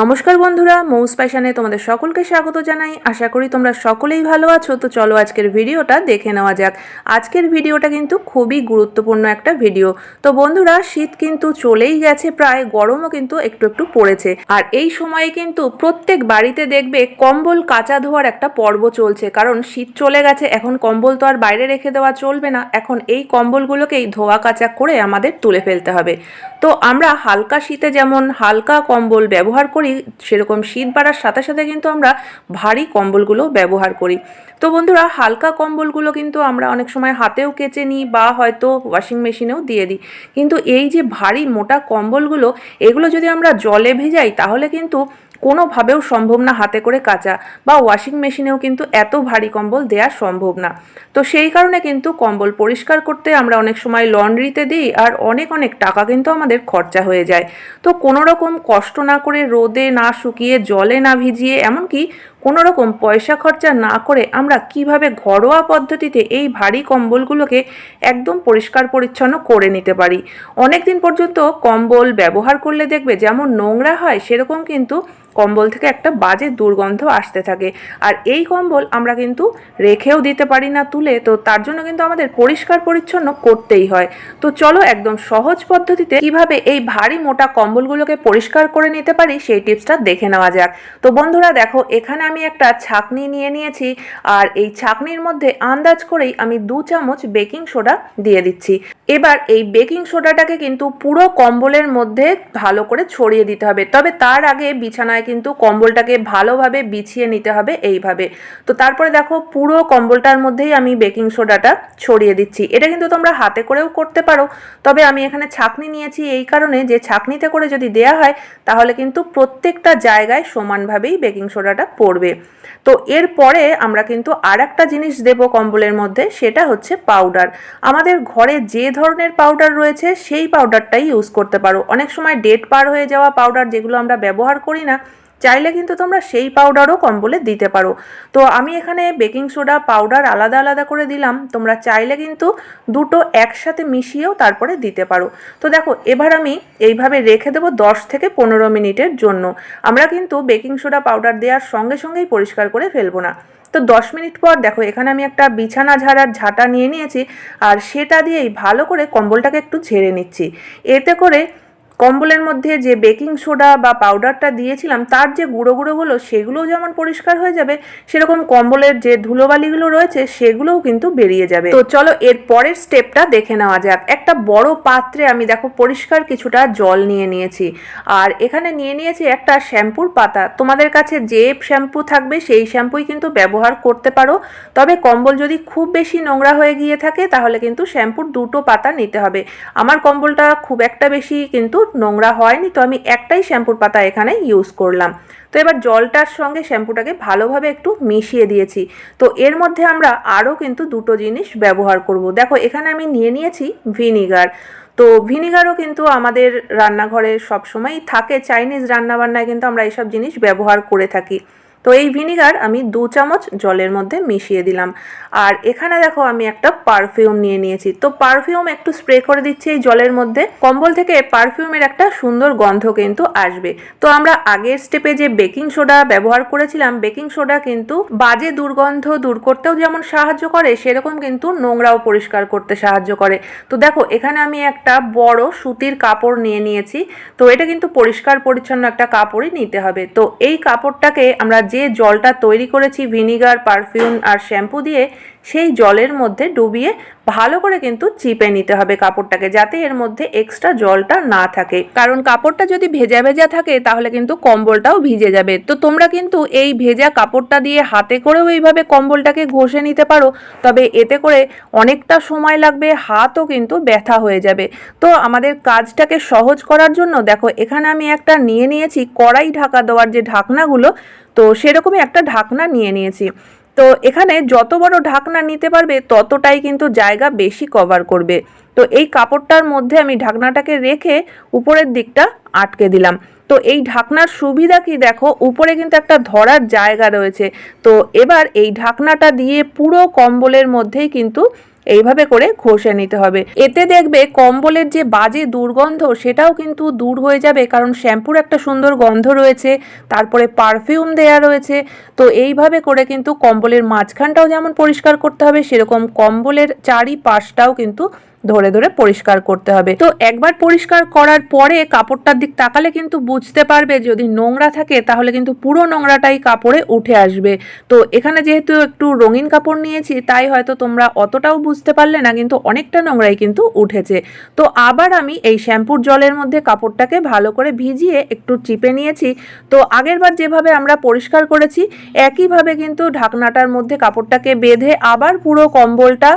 নমস্কার বন্ধুরা, মৌস প্যাশনে তোমাদের সকলকে স্বাগত জানাই। আশা করি তোমরা সকলেই ভালো আছো, তো চলো আজকের ভিডিওটা দেখে নেওয়া যাক। আজকের ভিডিওটা কিন্তু খুবই গুরুত্বপূর্ণ একটা ভিডিও। তো বন্ধুরা, শীত কিন্তু চলেই গেছে, প্রায় গরমও কিন্তু একটু একটু পড়েছে। আর এই সময়ে কিন্তু প্রত্যেক বাড়িতে দেখবে কম্বল কাঁচা ধোয়ার একটা পর্ব চলছে। কারণ শীত চলে গেছে, এখন কম্বল তো আর বাইরে রেখে দেওয়া চলবে না। এখন এই কম্বলগুলোকেই ধোয়া কাচা করে আমাদের তুলে ফেলতে হবে। তো আমরা হালকা শীতে যেমন হালকা কম্বল ব্যবহার করি, সেরকম শীত বাড়ার সাথে সাথে কিন্তু আমরা ভারী কম্বলগুলো ব্যবহার করি। তো বন্ধুরা, হালকা কম্বলগুলো কিন্তু আমরা অনেক সময় হাতেও কেচে নিই বা হয়তো ওয়াশিং মেশিনেও দিয়ে দিই। কিন্তু এই যে ভারী মোটা কম্বলগুলো, এগুলো যদি আমরা জলে ভেজাই, তাহলে কিন্তু কোনোভাবেও সম্ভব না হাতে করে কাচা বা ওয়াশিং মেশিনেও কিন্তু এত ভারী কম্বল দেওয়া সম্ভব না। তো সেই কারণে কিন্তু কম্বল পরিষ্কার করতে আমরা অনেক সময় লন্ড্রিতে দিই আর অনেক অনেক টাকা কিন্তু আমাদের খরচা হয়ে যায়। তো কোনো রকম কষ্ট না করে রোদে না শুকিয়ে জলে না ভিজিয়ে এমনকি কোনো রকম পয়সা খরচা না করে আমরা কীভাবে ঘরোয়া পদ্ধতিতে এই ভারী কম্বলগুলোকে একদম পরিষ্কার পরিচ্ছন্ন করে নিতে পারি? অনেক দিন পর্যন্ত কম্বল ব্যবহার করলে দেখবে যেমন নোংরা হয়, সেরকম কিন্তু কম্বল থেকে একটা বাজে দুর্গন্ধ আসতে থাকে। আর এই কম্বল আমরা কিন্তু রেখেও দিতে পারি না তুলে, তো তার জন্য কিন্তু আমাদের পরিষ্কার পরিচ্ছন্ন করতেই হয়। তো চলো একদম সহজ পদ্ধতিতে কীভাবে এই ভারী মোটা কম্বলগুলোকে পরিষ্কার করে নিতে পারি, সেই টিপসটা দেখে নেওয়া যাক। তো বন্ধুরা দেখো, এখানে আমি একটা ছাকনি নিয়ে নিয়েছি আর এই ছাকনির মধ্যে আন্দাজ করেই আমি দু চামচ বেকিং সোডা দিয়ে দিচ্ছি। এবার এই বেকিং সোডাটাকে কিন্তু পুরো কম্বলের মধ্যে ভালো করে ছড়িয়ে দিতে হবে। তবে তার আগে বিছানায় কিন্তু কম্বলটাকে ভালোভাবে বিছিয়ে নিতে হবে এইভাবে। তো তারপরে দেখো পুরো কম্বলটার মধ্যেই আমি বেকিং সোডাটা ছড়িয়ে দিচ্ছি। এটা কিন্তু তোমরা হাতে করেও করতে পারো। তবে আমি এখানে ছাকনি নিয়েছি এই কারণে যে ছাকনিতে করে যদি দেয়া হয়, তাহলে কিন্তু প্রত্যেকটা জায়গায় সমানভাবেই বেকিং সোডাটা পড়বে। তো এরপরে আমরা কিন্তু আর একটা জিনিস দেব কম্বলের মধ্যে, সেটা হচ্ছে পাউডার আমাদের ঘরে যে ধরনের পাউডার রয়েছে, সেই পাউডারটাই ইউজ করতে পারো। অনেক সময় ডেট পার হয়ে যাওয়া পাউডার যেগুলো আমরা ব্যবহার করি না চাইলে কিন্তু তোমরা সেই পাউডারও কম্বলে দিতে পারো। তো আমি এখানে বেকিং সোডা পাউডার আলাদা আলাদা করে দিলাম। তোমরা চাইলে কিন্তু দুটো একসাথে মিশিয়েও তারপরে দিতে পারো। তো দেখো, এবার আমি এইভাবে রেখে দেবো দশ থেকে পনেরো মিনিটের জন্য। আমরা কিন্তু বেকিং সোডা পাউডার দেওয়ার সঙ্গে সঙ্গেই পরিষ্কার করে ফেলব না। তো দশ মিনিট পর দেখো, এখানে আমি একটা বিছানা ঝাড়ার ঝাঁটা নিয়ে নিয়েছি। আর সেটা দিয়েই ভালো করে কম্বলটাকে একটু ঝেড়ে নিচ্ছি। এতে করে কম্বলের মধ্যে যে বেকিং সোডা বা পাউডারটা দিয়েছিলাম, তার যে গুঁড়ো গুঁড়োগুলো সেগুলোও যেমন পরিষ্কার হয়ে যাবে, সেরকম কম্বলের যে ধুলোবালিগুলো রয়েছে, সেগুলোও কিন্তু বেরিয়ে যাবে। তো চলো এর পরের স্টেপটা দেখে নেওয়া যাক। একটা বড় পাত্রে আমি দেখো পরিষ্কার কিছুটা জল নিয়ে নিয়েছি। আর এখানে নিয়ে নিয়েছি একটা শ্যাম্পুর পাতা। তোমাদের কাছে যে শ্যাম্পু থাকবে, সেই শ্যাম্পুই কিন্তু ব্যবহার করতে পারো। তবে কম্বল যদি খুব বেশি নোংরা হয়ে গিয়ে থাকে, তাহলে কিন্তু শ্যাম্পুর দুটো পাতা নিতে হবে। আমার কম্বলটা খুব একটা বেশি কিন্তু নোংরা হয়নি, তো আমি একটাই শ্যাম্পুর পাতা এখানে ইউজ করলাম। তো এবার জলটার সঙ্গে শ্যাম্পুটাকে ভালোভাবে একটু মিশিয়ে দিয়েছি। তো এর মধ্যে আমরা আরও কিন্তু দুটো জিনিস ব্যবহার করব। দেখো, এখানে আমি নিয়ে নিয়েছি ভিনিগার। তো ভিনিগারও কিন্তু আমাদের রান্নাঘরে সবসময়ই থাকে। চাইনিজ রান্নাবান্নায় কিন্তু আমরা এইসব জিনিস ব্যবহার করে থাকি। তো এই ভিনিগার আমি দু চামচ জলের মধ্যে মিশিয়ে দিলাম। আর এখানে দেখো আমি একটা পারফিউম নিয়ে নিয়েছি। তো পারফিউম একটু স্প্রে করে দিচ্ছি এই জলের মধ্যে। কম্বল থেকে পারফিউমের একটা সুন্দর গন্ধ কিন্তু আসবে। তো আমরা আগের স্টেপে যে বেকিং সোডা ব্যবহার করেছিলাম বেকিং সোডা কিন্তু বাজে দুর্গন্ধ দূর করতেও যেমন সাহায্য করে, সেরকম কিন্তু নোংরাও পরিষ্কার করতে সাহায্য করে। তো দেখো, এখানে আমি একটা বড় সুতির কাপড় নিয়ে নিয়েছি। তো এটা কিন্তু পরিষ্কার পরিচ্ছন্ন একটা কাপড়ই নিতে হবে। তো এই কাপড়টাকে আমরা জলটা তৈরি করেছি ভিনিগার পারফিউম আর শ্যাম্পু দিয়ে সেই জলের মধ্যে ডুবিয়ে ভালো করে কিন্তু চিপে নিতে হবে কাপড়টাকে যাতে এর মধ্যে এক্সট্রা জলটা না থাকে। কারণ কাপড়টা যদি ভেজা ভেজা থাকে, তাহলে কিন্তু কম্বলটাও ভিজে যাবে। তো তোমরা কিন্তু এই ভেজা কাপড়টা দিয়ে হাতে করেও এইভাবে কম্বলটাকে ঘষে নিতে পারো, তবে এতে করে অনেকটা সময় লাগবে, হাতও কিন্তু ব্যথা হয়ে যাবে। তো আমাদের কাজটাকে সহজ করার জন্য দেখো, এখানে আমি একটা নিয়ে নিয়েছি কড়াই ঢাকা দেওয়ার যে ঢাকনাগুলো, তো সেরকমই একটা ঢাকনা নিয়ে নিয়েছি। তো এখানে যত বড় ঢাকনা নিতে পারবে, ততটাই কিন্তু জায়গা বেশি কভার করবে। তো এই কাপড়টার মধ্যে আমি ঢাকনাটাকে রেখে উপরের দিকটা আটকে দিলাম। তো এই ঢাকনার সুবিধা কি দেখো? উপরে কিন্তু একটা ধরার জায়গা রয়েছে। তো এবার এই ঢাকনাটা দিয়ে পুরো কম্বলের মধ্যেই কিন্তু এইভাবে করে ঘষে নিতে হবে। এতে দেখবে কম্বলের যে বাজে দুর্গন্ধ, সেটাও কিন্তু দূর হয়ে যাবে, কারণ শ্যাম্পুর একটা সুন্দর গন্ধ রয়েছে, তারপরে পারফিউম দেয়া রয়েছে। তো এইভাবে করে কিন্তু কম্বলের মাঝখানটাও যেমন পরিষ্কার করতে হবে, সেরকম কম্বলের চারিপাশটাও কিন্তু ধরে ধরে পরিষ্কার করতে হবে। তো একবার পরিষ্কার করার পরে কাপড়টার দিক তাকালে কিন্তু বুঝতে পারবে যদি নোংরা থাকে তাহলে কিন্তু পুরো নোংরাটাই কাপড়ে উঠে আসবে। তো এখানে যেহেতু একটু রঙিন কাপড় নিয়েছি তাই হয়তো তোমরা অতটাও বুঝতে পারলে না কিন্তু অনেকটা নোংরাই কিন্তু উঠেছে। তো আবার আমি এই শ্যাম্পুর জলের মধ্যে কাপড়টাকে ভালো করে ভিজিয়ে একটু চিপে নিয়েছি। তো আগেরবার যেভাবে আমরা পরিষ্কার করেছি, একইভাবে কিন্তু ঢাকনাটার মধ্যে কাপড়টাকে বেঁধে আবার পুরো কম্বলটা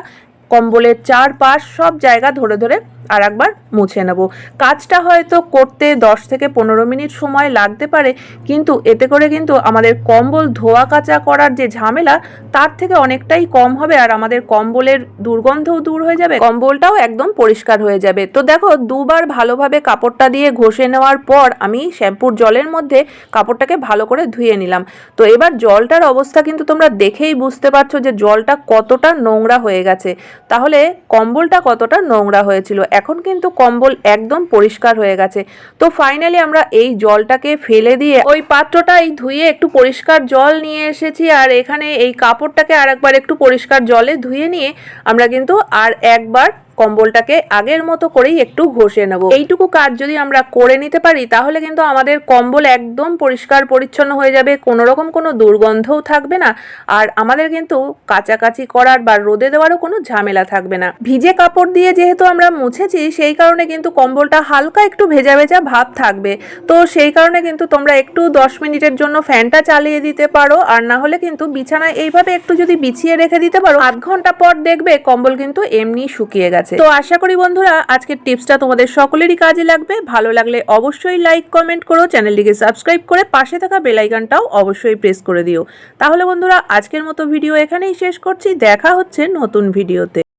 কম্বলের চারপাশ সব জায়গা ধরে ধরে আর একবার মুছে নেব। কাজটা হয়তো করতে 10 থেকে পনেরো মিনিট সময় লাগতে পারে, কিন্তু এতে করে কিন্তু আমাদের কম্বল ধোয়া কাচা করার যে ঝামেলা, তার থেকে অনেকটাই কম হবে আর আমাদের কম্বলের দুর্গন্ধও দূর হয়ে যাবে। কম্বলটাও একদম পরিষ্কার হয়ে যাবে। তো দেখো, দুবার ভালোভাবে কাপড়টা দিয়ে ঘষে নেওয়ার পর আমি শ্যাম্পুর জলের মধ্যে কাপড়টাকে ভালো করে ধুয়ে নিলাম। তো এবার জলটার অবস্থা কিন্তু তোমরা দেখেই বুঝতে পারছ যে জলটা কতটা নোংরা হয়ে গেছে। তাহলে কম্বলটা কতটা নোংরা হয়েছিল? এখন কিন্তু কম্বল একদম পরিষ্কার হয়ে গেছে। তো ফাইনালি আমরা এই জলটাকে ফেলে দিয়ে ওই পাত্রটাই ধুয়ে একটু পরিষ্কার জল নিয়ে এসেছি আর এখানে এই কাপড়টাকে আর একবার একটু পরিষ্কার জলে ধুয়ে নিয়ে আমরা কিন্তু আর একবার কম্বলটাকে আগের মতো করেই একটু ঘষে নেব। এইটুকু কাজ যদি আমরা করে নিতে পারি, তাহলে কিন্তু আমাদের কম্বল একদম পরিষ্কার পরিচ্ছন্ন হয়ে যাবে, কোনো রকম কোনো দুর্গন্ধও থাকবে না, আর আমাদের কিন্তু কাচাকাচি করার বা রোদে দেওয়ারও কোনো ঝামেলা থাকবে না। ভিজে কাপড় দিয়ে যেহেতু আমরা মুছেছি, সেই কারণে কিন্তু কম্বলটা হালকা একটু ভেজা ভেজা ভাব থাকবে। তো সেই কারণে কিন্তু তোমরা একটু দশ মিনিটের জন্য ফ্যানটা চালিয়ে দিতে পারো, আর না হলে কিন্তু বিছানায় এইভাবে একটু যদি বিছিয়ে রেখে দিতে পারো, আধ ঘণ্টা পর দেখবে কম্বল কিন্তু এমনি শুকিয়ে গেছে। তো আশা করি বন্ধুরা, আজকের টিপসটা তোমাদের সকলেরই কাজে লাগবে। ভালো লাগলে অবশ্যই লাইক কমেন্ট করো, চ্যানেলটিকে সাবস্ক্রাইব করে পাশে থাকা বেলাইকানটাও অবশ্যই প্রেস করে দিও। তাহলে বন্ধুরা, আজকের মতো ভিডিও এখানেই শেষ করছি। দেখা হচ্ছে নতুন ভিডিওতে